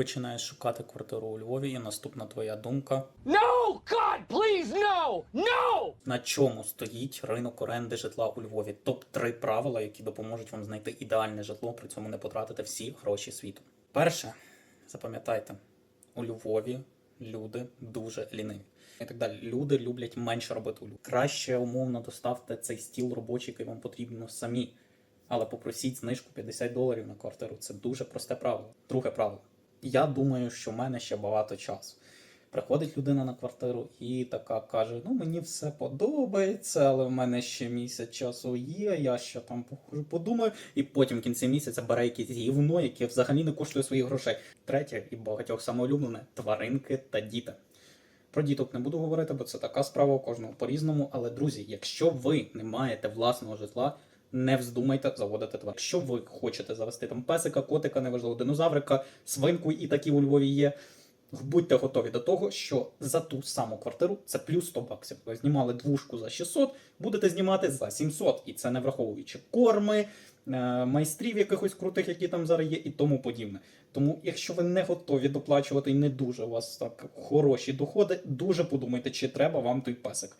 Починаєш шукати квартиру у Львові, і наступна твоя думка. No! God, please, no! No! На чому стоїть ринок оренди житла у Львові? Топ-3 правила, які допоможуть вам знайти ідеальне житло, при цьому не потратити всі гроші світу. Перше, запам'ятайте, у Львові люди дуже ліниві. І так далі. Люди люблять менше робити у Львові. Краще умовно доставте цей стіл робочий, який вам потрібно самі. Але попросіть знижку 50 доларів на квартиру. Це дуже просте правило. Друге правило. Я думаю, що в мене ще багато часу. Приходить людина на квартиру і така каже: Ну мені все подобається, але в мене ще місяць часу є. Я ще там похожу, подумаю. І потім в кінці місяця бере якесь гівно, яке взагалі не коштує своїх грошей. Третє і багатьох самоулюблене тваринки та діти. Про діток не буду говорити, бо це така справа у кожного по-різному. Але друзі, якщо ви не маєте власного житла, не вздумайте заводити тварин. Якщо ви хочете завести там песика, котика, неважливо, динозаврика, свинку і такі у Львові є. Будьте готові до того, що за ту саму квартиру це плюс 100 баксів. Ви знімали двушку за 600, будете знімати за 700. І це не враховуючи корми, е, майстрів якихось крутих, які там зараз є, і тому подібне. Тому, якщо ви не готові доплачувати і не дуже у вас так хороші доходи, дуже подумайте, чи треба вам той песик.